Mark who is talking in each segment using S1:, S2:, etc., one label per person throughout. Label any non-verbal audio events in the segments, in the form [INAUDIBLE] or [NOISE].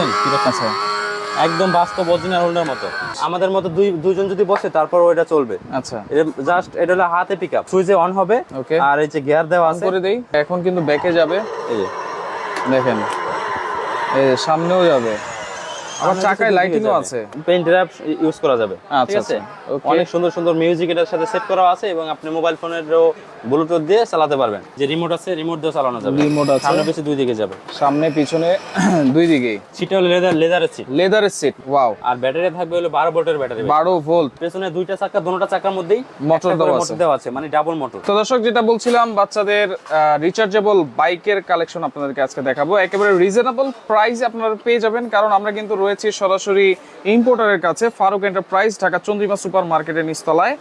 S1: দেখছেন কীরকম
S2: আচ্ছা
S1: একদম বাস্তব অরিজিনাল হোল্ডার মতো। আমাদের মতো দুই দুজন যদি বসে তারপর ওইটা চলবে।
S2: আচ্ছা।
S1: জাস্ট এটা হলো হাতে পিকআপ সুইচে অন হবে।
S2: ওকে
S1: আর এই যে গিয়ার দেওয়া
S2: অন
S1: আছে।
S2: করে দেই। এখন কিন্তু ব্যাকে যাবে।
S1: এই যে।
S2: দেখেন। এই সামনেও যাবে। আবার চাকায় লাইটিংও আছে।
S1: পেন ড্রাইভ ইউজ করা যাবে।
S2: আচ্ছা,
S1: ঠিক আছে?
S2: আচ্ছা,
S1: অনেক সুন্দর সুন্দর মিউজিক এটার সাথে সেট করা আছে এবং আপনি মোবাইল ফোনেরও ব্লুটুথ দিয়ে চালাতে পারবেন। যে রিমোট আছে রিমোট দিয়ে চালানো যাবে।
S2: রিমোট আছে।
S1: সামনে পিছে দুই দিকে যাবে।
S2: সামনে পিছনে [CLEARS THROAT] দুই দিকেই।
S1: সিটটা হলো লেদার লেদারের সিট
S2: লেদারের সিট ওয়াও
S1: আর ব্যাটারি থাকবে হলো বারো ভোল্টের ব্যাটারি
S2: বারো ভোল্ট
S1: পেছনে দুইটা চাকা দুটোটা চাকার মধ্যেই
S2: মোটর দেওয়া আছে।
S1: দেওয়া আছে মানে ডাবল মোটর
S2: তো দর্শক যেটা বলছিলাম বাচ্চাদের রিচার্জেবল বাইকের কালেকশন আপনাদেরকে আজকে দেখাবো। একেবারে রিজনেবল প্রাইসে আপনারা পেয়ে যাবেন কারণ আমরা কিন্তু রয়েছি সরাসরি ইম্পোর্টারের কাছে ফারুক এন্টারপ্রাইজ ঢাকা চন্দ্রিমা সুপার মার্কেটের নিচতলায়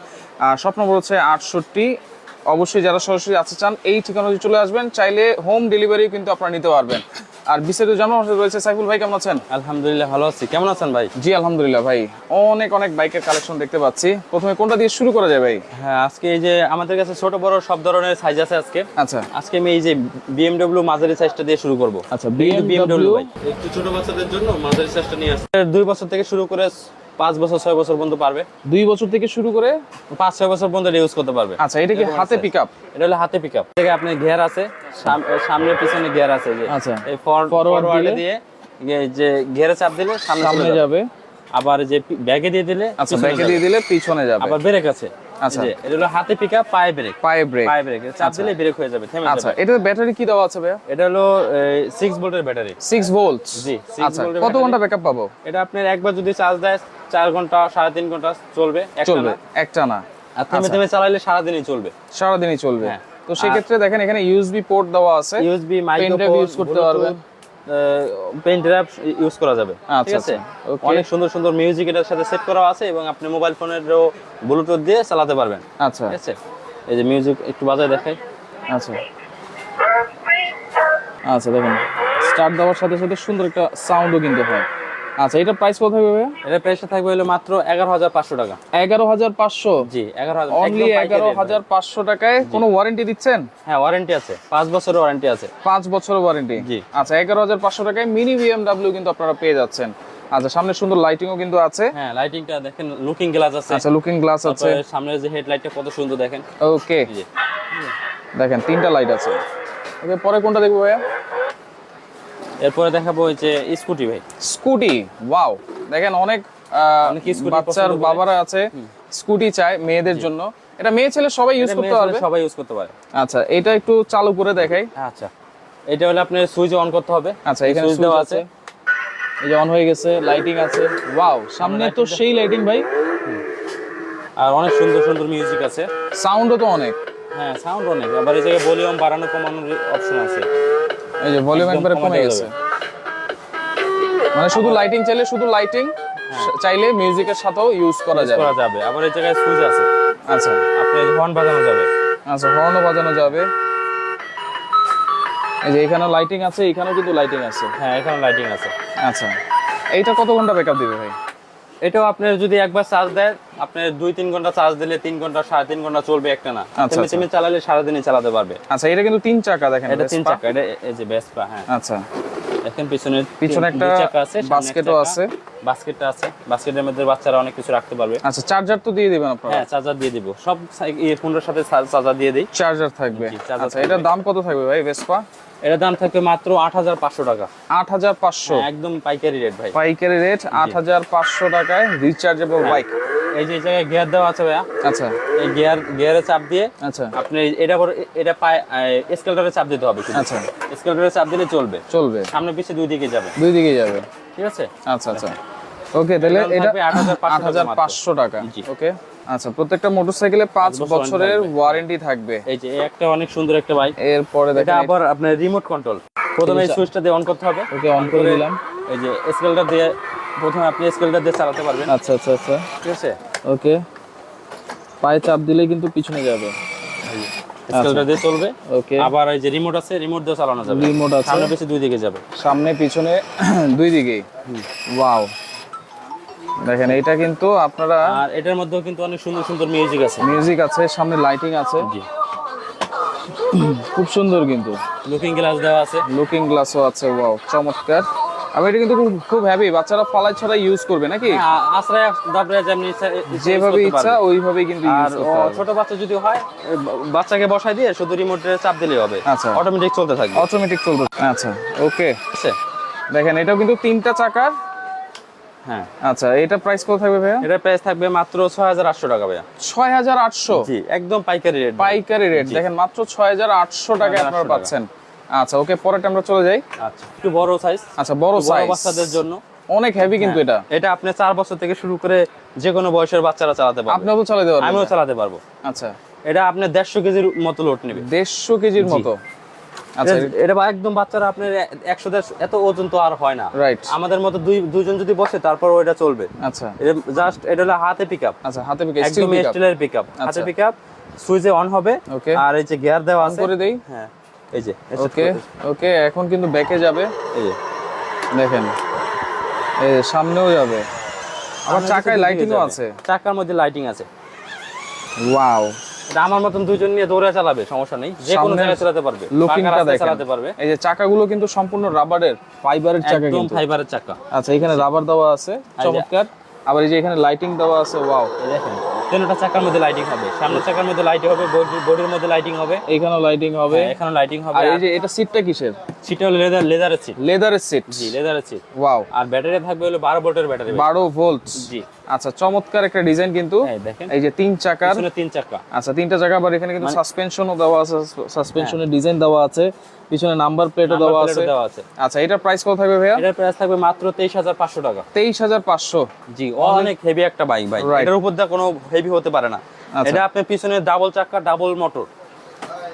S2: শপ নম্বর হচ্ছে আটষট্টি। অবশ্যই যারা সরাসরি আসতে চান, এই ঠিকানাতে চলে আসবেন। চাইলে হোম ডেলিভারিও কিন্তু আপনারা নিতে পারবেন। আর বিস্তারিত জানার আমাদের রয়েছে সাইফুল ভাই কেমন আছেন?
S1: আলহামদুলিল্লাহ ভালো আছি। কেমন আছেন ভাই?
S2: জি আলহামদুলিল্লাহ ভাই। অনেক অনেক বাইকের কালেকশন দেখতে পাচ্ছি। প্রথমে কোনটা দিয়ে শুরু করা যায় ভাই?
S1: হ্যাঁ আজকে এই যে আমাদের কাছে ছোট বড় সব ধরনের সাইজ আছে আজকে।
S2: আচ্ছা।
S1: আজকে আমি এই যে বিএমডব্লিউ মাঝারি সাইজটা দিয়ে শুরু করব।
S2: আচ্ছা
S1: বিএমডব্লিউ একটু ছোট বাচ্চাদের জন্য মাঝারি সাইজটা নিয়ে আসছে দুই বছর থেকে শুরু করে পাঁচ বছর ছয় বছর পর্যন্ত পারবে।
S2: দুই বছর থেকে শুরু করে?
S1: পাঁচ ছয় বছর পর্যন্ত ইউজ করতে পারবে।
S2: আচ্ছা এটা কি হাতে পিক আপ
S1: এটা হলো হাতে পিক আপ থেকে আপনার গিয়ার আছে সামনে পিছনে গিয়ার আছে যে।
S2: আচ্ছা।
S1: এই ফরওয়ার্ড দিয়ে যে গিয়ারে চাপ দিলে সামনে
S2: সামনে
S1: যাবে। আবার যে ব্যাগে দিয়ে দিলে
S2: আচ্ছা
S1: যাবে।
S2: দিয়ে দিলে পিছনে যাবে।
S1: আবার ব্রেক আছে।
S2: আচ্ছা।
S1: এটা হলো হাতে পিক আপ পায়ে ব্রেক
S2: পায়ে ব্রেক
S1: পায়ে ব্রেক চাপ দিলে ব্রেক হয়ে যাবে থেমে
S2: আচ্ছা
S1: যাবে
S2: এটাতে ব্যাটারি কি দেওয়া আছে ভাইয়া?
S1: এটা হলো সিক্স ভোল্টের ব্যাটারি
S2: 6 ভোল্ট
S1: জি,
S2: আচ্ছা কত। ঘণ্টা ব্যাকআপ পাবো?
S1: এটা আপনার একবার যদি চার্জ দেয় চার ঘণ্টা সাড়ে তিন ঘণ্টা চলবে একটা
S2: চলবে। একটা না
S1: আর থেমে থেমে চালাইলে সারাদিনই চলবে।
S2: সারা দিনই চলবে।
S1: হ্যাঁ।
S2: তো সেই ক্ষেত্রে দেখেন এখানে ইউএসবি পোর্ট দেওয়া আছে।
S1: ইউএসবি মাইক্রোফোন
S2: use করতে পারবেন।
S1: পেন ড্রাইভ ইউজ করা যাবে।
S2: আচ্ছা,
S1: ঠিক আছে?
S2: আচ্ছা,
S1: অনেক সুন্দর সুন্দর মিউজিক এটার সাথে সেট করা আছে এবং আপনি মোবাইল ফোনেরও ব্লুটুথ দিয়ে চালাতে পারবেন।
S2: আচ্ছা।
S1: ঠিক আছে? এই যে মিউজিক একটু বাজায় দেখাই।
S2: আচ্ছা। আচ্ছা দেখেন। স্টার্ট দেওয়ার সাথে সাথে সুন্দর একটা সাউন্ডও কিন্তু হয়। আচ্ছা এটা প্রাইস কত থাকবে
S1: এটা প্রাইসটা থাকবে হলো মাত্র এগারো হাজার পাঁচশো টাকা।
S2: এগারো হাজার পাঁচশো?
S1: জি এগারো হাজার
S2: অনলি
S1: একদম পাইকারি
S2: এগারো
S1: rate ভাই।
S2: হাজার পাঁচশো টাকায় কোনো ওয়ারেন্টি দিচ্ছেন?
S1: হ্যাঁ ওয়ারেন্টি আছে। পাঁচ বছরের ওয়ারেন্টি আছে।
S2: পাঁচ বছরের ওয়ারেন্টি
S1: জি।
S2: আচ্ছা এগারো হাজার পাঁচশো টাকায় মিনি বিএমডাব্লিউ কিন্তু আপনারা পেয়ে যাচ্ছেন। আচ্ছা সামনে সুন্দর লাইটিংও কিন্তু আছে।
S1: হ্যাঁ লাইটিংটা দেখেন লুকিং গ্লাস আছে।
S2: আচ্ছা লুকিং গ্লাস আছে।
S1: সামনের যে হেডলাইটটা কত সুন্দর দেখেন।
S2: ওকে
S1: যে
S2: দেখেন তিনটা লাইট আছে। ওকে পরে কোনটা দেখব ভাইয়া?
S1: এরপরে দেখাবো ওই যে স্কুটি ভাই।
S2: Scooty wow. দেখেন অনেক বাচ্চার বাবারা আছে স্কুটি চায় মেয়েদের জন্য। এটা মেয়ে ছেলে সবাই ইউজ করতে পারবে?
S1: সবাই ইউজ করতে পারে।
S2: আচ্ছা এটা একটু চালু করে দেখাই।
S1: আচ্ছা। এটা হলো আপনার সুইচ অন করতে হবে।
S2: আচ্ছা এখানে
S1: সুইচ দেওয়া
S2: আছে। এই যে অন হয়ে গেছে লাইটিং আছে। ওয়াও সামনে তো সেই লাইটিং ভাই।
S1: আর অনেক সুন্দর সুন্দর মিউজিক আছে।
S2: সাউন্ডও তো অনেক।
S1: হ্যাঁ সাউন্ড অনেক। আবার এই জায়গায় ভলিউম বাড়ানো কমানোর অপশন আছে।
S2: এই যে ভলিউম একবারে
S1: কমে
S2: গেছে। মানে শুধু লাইটিং চাইলে শুধু লাইটিং চাইলে মিউজিকের সাথেও ইউজ করা যাবে
S1: করা যাবে। আবার এই জায়গায় সুইচ আছে।
S2: আচ্ছা।
S1: আপনি হর্ন বাজানো যাবে।
S2: আচ্ছা হর্নও বাজানো যাবে। এই যে এখানে লাইটিং আছে এখানেও কিন্তু লাইটিং আছে।
S1: হ্যাঁ এখানে লাইটিং আছে।
S2: আচ্ছা। এইটা কত ঘণ্টা ব্যাকআপ দিবে ভাই?
S1: এটাও আপনার যদি একবার চার্জ দেয় আপনার দুই তিন ঘণ্টা চার্জ দিলে তিন ঘণ্টা সাড়ে তিন ঘণ্টা চলবে একটা না।
S2: আচ্ছা,
S1: থেমে
S2: আচ্ছা।
S1: থেমে চালালে সারাদিনই চালাতে পারবে।
S2: আচ্ছা এটা কিন্তু তিন চাকা দেখেন
S1: এটা তিন চাকা এটা এই যে বেসপা হ্যাঁ।
S2: আচ্ছা।
S1: দেখেন পিছনে
S2: পিছনে একটা
S1: চাকা আছে
S2: বাস্কেটও আছে।
S1: বাস্কেটটা আছে। বাস্কেটের মধ্যে বাচ্চারা অনেক কিছু রাখতে পারবে।
S2: আচ্ছা চার্জার তো দিয়ে দিবেন আপনারা?
S1: হ্যাঁ চার্জার দিয়ে দিব। সব ফোনের সাথে চার্জার দিয়ে দিই।
S2: চার্জার থাকবে। আচ্ছা এটার দাম কত থাকবে ভাই ভেসপা
S1: এটার দাম থাকবে মাত্র আট হাজার পাঁচশো টাকা।
S2: আট হাজার পাঁচশো?
S1: হ্যাঁ, একদম পাইকারি রেট ভাই।
S2: পাইকারি রেট আট হাজার পাঁচশো টাকায় রিচার্জেবল বাইক
S1: এই যে জায়গায় গিয়ার দেওয়া আছে ভাইয়া
S2: আচ্ছা।
S1: এই গিয়ার গিয়ারে চাপ দিয়ে
S2: আচ্ছা।
S1: আপনি এটা এটা পায়ে স্কেলটারে চাপ দিতে হবে
S2: আচ্ছা।
S1: স্কেলটারে চাপ দিলে চলবে।
S2: চলবে।
S1: সামনে পিছে দুই দিকে যাবে।
S2: দুই দিকে যাবে।
S1: ঠিক আছে?
S2: আচ্ছা আচ্ছা। ওকে তাহলে এটা আট হাজার পাঁচশো টাকা। ওকে। আচ্ছা প্রত্যেকটা মোটরসাইকেলে পাঁচ বছরের ওয়ারেন্টি থাকবে।
S1: এই যে একটা অনেক সুন্দর একটা বাইক
S2: এরপরে দেখেন এটা
S1: আবার আপনার রিমোট কন্ট্রোল প্রথমে এই সুইচটা দিয়ে অন করতে হবে।
S2: ওকে অন করে দিলাম।
S1: এই যে স্কেলটা দিয়ে প্রথমে আপনি স্কেলটা দিয়ে চালাতে পারবেন।
S2: আচ্ছা আচ্ছা আচ্ছা।
S1: ঠিক আছে?
S2: ওকে। পায়ে চাপ দিলেই কিন্তু পিছনে যাবে।
S1: স্কেলটা দিয়ে চলবে।
S2: ওকে।
S1: আবার এই যে রিমোট আছে রিমোট দিয়ে চালানো যাবে।
S2: রিমোট আছে।
S1: সামনে পিছে দুই দিকে যাবে।
S2: সামনে পিছনে দুই দিকেই। ওয়াও দেখেন এটা কিন্তু আপনারা
S1: আর এটার মধ্যেও কিন্তু অনেক সুন্দর সুন্দর মিউজিক আছে।
S2: মিউজিক আছে সামনে লাইটিং আছে।
S1: জি।
S2: খুব সুন্দর কিন্তু।
S1: লুকিং গ্লাস দেওয়া আছে।
S2: লুকিং গ্লাসও আছে ওয়াও চমৎকার। আর এটা কিন্তু খুব খুব হ্যাভি বাচ্চারা ফলাই ছড়া ইউজ করবে নাকি?
S1: হ্যাঁ, আশ্রয় দাবড়ে যেমনি
S2: যেভাবে ইচ্ছা। ওইভাবেই কিন্তু
S1: আর ছোট বাচ্চা যদি হয় বাচ্চাকে বসাই দিয়ে শুধু রিমোটে চাপ দিলেই হবে।
S2: আচ্ছা।
S1: অটোমেটিক চলতে থাকবে।
S2: অটোমেটিক চলবে আচ্ছা ওকে দেখেন এটাও কিন্তু তিনটা চাকার।
S1: হ্যাঁ।
S2: আচ্ছা এটা প্রাইস কত থাকবে ভাইয়া?
S1: এটার প্রাইস থাকবে মাত্র ছয় হাজার আটশো টাকা ভাইয়া।
S2: ছয় হাজার আটশো?
S1: জি একদম পাইকারি রেট
S2: পাইকারি রেট দেখেন মাত্র ছয় হাজার আটশো টাকায় আপনারা পাচ্ছেন। আচ্ছা ওকে পরেরটা আমরা চলে যাই।
S1: আচ্ছা একটু বড় সাইজ
S2: আচ্ছা বড় সাইজ
S1: বাচ্চাদের জন্য।
S2: অনেক হেভি কিন্তু এটা।
S1: এটা আপনি চার বছর থেকে শুরু করে যে কোনো বয়সের বাচ্চারা চালাতে পারবে।
S2: আপনিও চালাতে পারবেন।
S1: আমিও চালাতে পারব।
S2: আচ্ছা।
S1: এটা আপনি দেড়শো কেজির মতো লোড নেবে।
S2: দেড়শো কেজির মতো।
S1: এটা- এটা একদম বাচ্চারা আপনার একশো দেড়শো এত ওজন তো আর হয় না।
S2: রাইট
S1: আমাদের মতো দুই দুইজন যদি বসে তারপর ওইটা চলবে।
S2: আচ্ছা।
S1: জাস্ট এটা হলো হাতে পিক আপ
S2: আচ্ছা হাতে পিকে
S1: একদম স্টিলের পিক আপ হাতে
S2: আচ্ছা।
S1: পিক আপ সুইচে অন হবে।
S2: Okay.
S1: আর এই যে গিয়ার দেওয়া আছে
S2: করে দেই।
S1: হ্যাঁ এই যে
S2: ওকে ওকে এখন কিন্তু ব্যাকে যাবে।
S1: এই যে।
S2: দেখেন এই সামনেও যাবে। আবার চাকায় লাইটিংও আছে।
S1: চাকার মধ্যে লাইটিং আছে।
S2: ওয়াও
S1: আমার মতন দুইজন নিয়ে দৌড়ে চালাবে সমস্যা নেই। যে কোনো জায়গায় চালাতে পারবে।
S2: লুকিংটা দেখেন।
S1: চালাতে পারবে?
S2: এই যে চাকাগুলো কিন্তু সম্পূর্ণ রাবারের ফাইবারের চাকা
S1: একদম
S2: কিন্তু।
S1: ফাইবারের চাকা।
S2: আচ্ছা এখানে রাবার দেওয়া আছে চমৎকার। আবার এই যে এখানে লাইটিং দেওয়া আছে ওয়াও
S1: এই দেখেন তিনটা চাকার মধ্যে লাইটিং হবে। সামনের চাকার মধ্যে লাইটিং হবে বডির মধ্যে লাইটিং হবে।
S2: এইখানেও লাইটিং হবে।
S1: এখানে লাইটিং হবে।
S2: আর এই যে এটা সিটটা কিসের?
S1: সিটটা হলো লেদার লেদারের সিট
S2: লেদারের সিট
S1: জি লেদারের সিট
S2: ওয়াও
S1: আর ব্যাটারি থাকবে হলো বারো ভোল্টের ব্যাটারি
S2: বারো ভোল্ট
S1: জি।
S2: আচ্ছা চমৎকার একটা ডিজাইন কিন্তু।
S1: এই দেখেন।
S2: এই যে তিন চাকার।
S1: তিন চাকা।
S2: আচ্ছা তিনটা জায়গা আবার এখানে কিন্তু সাসপেনশনও দেওয়া আছে সাসপেনশনের ডিজাইন দেওয়া আছে। পিছনে নাম্বার প্লেটও দেওয়া আছে।
S1: দেওয়া আছে।
S2: আচ্ছা এটার প্রাইস কত থাকবে ভাইয়া?
S1: এটার প্রাইস থাকবে মাত্র তেইশ হাজার পাঁচশো টাকা।
S2: তেইশ হাজার পাঁচশো।
S1: জি অনেক হেভি একটা বাইক ভাই। এটার উপর দা কোনো হেভি হতে পারে না।
S2: আচ্ছা।
S1: এটা আপনি পিছনে ডাবল চাকা ডাবল মোটর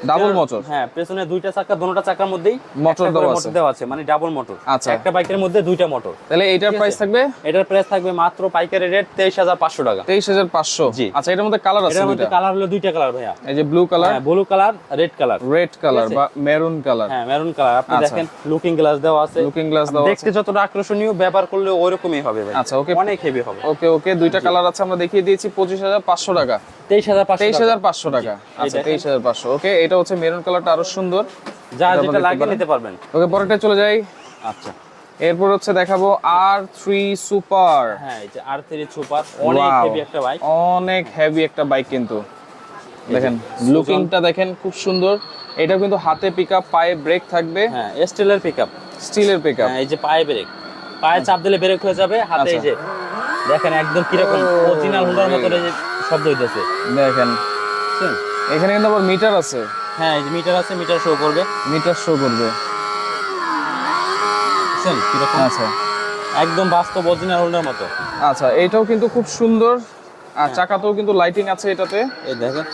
S2: ডাবল মোটর
S1: হ্যাঁ পেছনে দুইটা চাকা দুটোটা চাকার মধ্যেই করে
S2: দেওয়া আছে।
S1: দেওয়া আছে মানে ডাবল মোটর
S2: আচ্ছা।
S1: একটা বাইকের মধ্যে দুইটা মোটর
S2: তাহলে এইটার প্রাইস থাকবে?
S1: এটার প্রাইস থাকবে মাত্র পাইকারি রেট তেইশ হাজার পাঁচশো টাকা।
S2: তেইশ হাজার পাঁচশো?
S1: জি।
S2: আচ্ছা এটার মধ্যে কালার আছে
S1: এটার মধ্যে কালার হলো দুইটা কালার ভাইয়া।
S2: এই যে ব্লু কালার
S1: হ্যাঁ blue colour red colour
S2: red colour বা মেরুন কালার
S1: হ্যাঁ মেরুন কালার আপনি
S2: আচ্ছা।
S1: দেখেন লুকিং গ্লাস দেওয়া আছে।
S2: লুকিং গ্লাস দেওয়া আছে।
S1: দেখতে যতটা আকর্ষণীয় ব্যবহার করলে ওইরকমই হবে ভাই
S2: আচ্ছা ওকে।
S1: অনেক হেভি হবে।
S2: ওকে ওকে দুইটা কালার আছে আমরা দেখিয়ে দিয়েছি পঁচিশ হাজার পাঁচশো টাকা।
S1: তেইশ হাজার পাঁচশো
S2: তেইশ হাজার পাঁচশো টাকা। আচ্ছা
S1: দেখেন।
S2: তেইশ হাজার পাঁচশো। ওকে এটা হচ্ছে মেরুন কালারটা আরও সুন্দর।
S1: যা যেটা লাগে নিতে পারবেন।
S2: ওকে পরেরটা চলে যাই।
S1: আচ্ছা।
S2: এরপর হচ্ছে দেখাবো আর থ্রি সুপার
S1: হ্যাঁ এই যে আর থ্রি সুপার অনেক হেভি একটা বাইক
S2: অনেক হেভি একটা বাইক কিন্তু। দেখেন লুকিংটা দেখেন খুব সুন্দর। এটা কিন্তু হাতে পিক আপ পায়ে ব্রেক থাকবে।
S1: হ্যাঁ স্টিলের পিকআপ
S2: স্টিলের পিক আপ
S1: হ্যাঁ এই যে পায়ে ব্রেক পায়ে চাপ দিলে ব্রেক হয়ে যাবে হাতে এই
S2: আচ্ছা।
S1: যে দেখেন একদম কীরকম অরিজিনাল হুন্ডার মতো এই যে শব্দ হইতেছে।
S2: দেখেন? এখানে কিন্তু আবার মিটার আছে।
S1: হ্যাঁ এই যে মিটার আছে মিটার শো করবে।
S2: মিটার শো করবে।
S1: বুঝছেন কীরকম?
S2: আচ্ছা।
S1: একদম বাস্তব অরিজিনাল হুন্ডার মতো।
S2: আচ্ছা এটাও কিন্তু খুব সুন্দর। আর চাকাতেও কিন্তু লাইটিং আছে এটাতে।
S1: এই দেখেন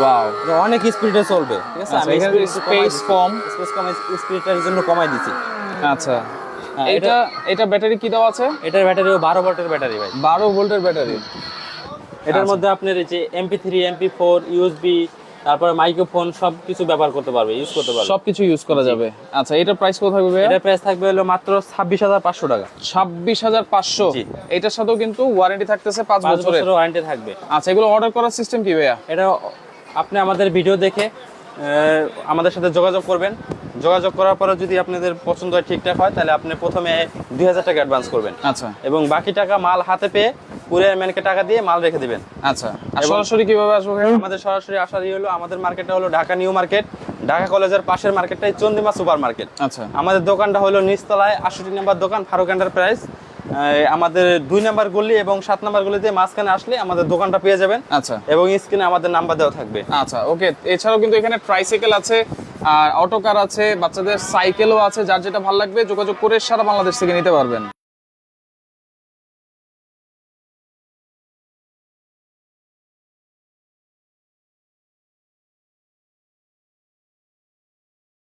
S2: ওয়াও
S1: এটা অনেক স্পিডে চলবে। ঠিক আছে?
S2: আচ্ছা,
S1: আমি
S2: স্পেস কম।
S1: স্পেস কম স্পিডটার জন্য কমাই দিছি
S2: আচ্ছা।
S1: হ্যাঁ,
S2: এটা এটা ব্যাটারি কি দেওয়া আছে?
S1: এটার ব্যাটারি বারো ভোল্টের ব্যাটারি ভাই।
S2: বারো ভোল্টের ব্যাটারি।
S1: এটার মধ্যে আপনার এই যে MP three MP four USB তারপরে মাইক্রোফোন সব কিছু ব্যবহার করতে পারবে ইউজ করতে পারবে।
S2: সবকিছু ইউজ করা যাবে। আচ্ছা এটা প্রাইস কত থাকবে
S1: এটার প্রাইস থাকবে হলো মাত্র ছাব্বিশ হাজার পাঁচশো টাকা।
S2: ছাব্বিশ হাজার পাঁচশো?
S1: জি।
S2: এটার সাথেও কিন্তু ওয়ারেন্টি থাকতেছে পাঁচ
S1: পাঁচ
S2: বছরের।
S1: বছরের ওয়ারেন্টি থাকবে।
S2: আচ্ছা এগুলো অর্ডার করার সিস্টেম কি ভাইয়া?
S1: এটা আপনি আমাদের ভিডিও দেখে আমাদের সাথে যোগাযোগ করবেন। যোগাযোগ করার পরে যদি আপনাদের পছন্দ হয় ঠিকঠাক হয় তাহলে আপনি প্রথমে দুই হাজার টাকা অ্যাডভান্স করবেন।
S2: আচ্ছা।
S1: এবং বাকি টাকা মাল হাতে পেয়ে কুরিয়ার ম্যানকে টাকা দিয়ে মাল রেখে দিবেন।
S2: আচ্ছা। আর সরাসরি কীভাবে আসব
S1: আমাদের সরাসরি আসার ইয়ে হলো আমাদের মার্কেটটা হলো ঢাকা নিউ মার্কেট। ঢাকা কলেজের পাশের মার্কেটটাই চন্দিমা সুপার মার্কেট।
S2: আচ্ছা।
S1: আমাদের দোকানটা হলো নিচতলায় আটষট্টি নাম্বার দোকান ফারুক এন্টারপ্রাইজ আমাদের দুই নাম্বার গলি এবং সাত নাম্বার গলিতে মাঝখানে আসলে আমাদের দোকানটা পেয়ে যাবেন।
S2: আচ্ছা।
S1: এবং স্ক্রিনে আমাদের নাম্বার দেওয়া থাকবে।
S2: আচ্ছা ওকে। এছাড়াও কিন্তু এখানে ট্রাইসাইকেল আছে আর অটো কার আছে বাচ্চাদের সাইকেলও আছে যার যেটা ভালো লাগবে যোগাযোগ করে সারা বাংলাদেশ থেকে নিতে পারবেন।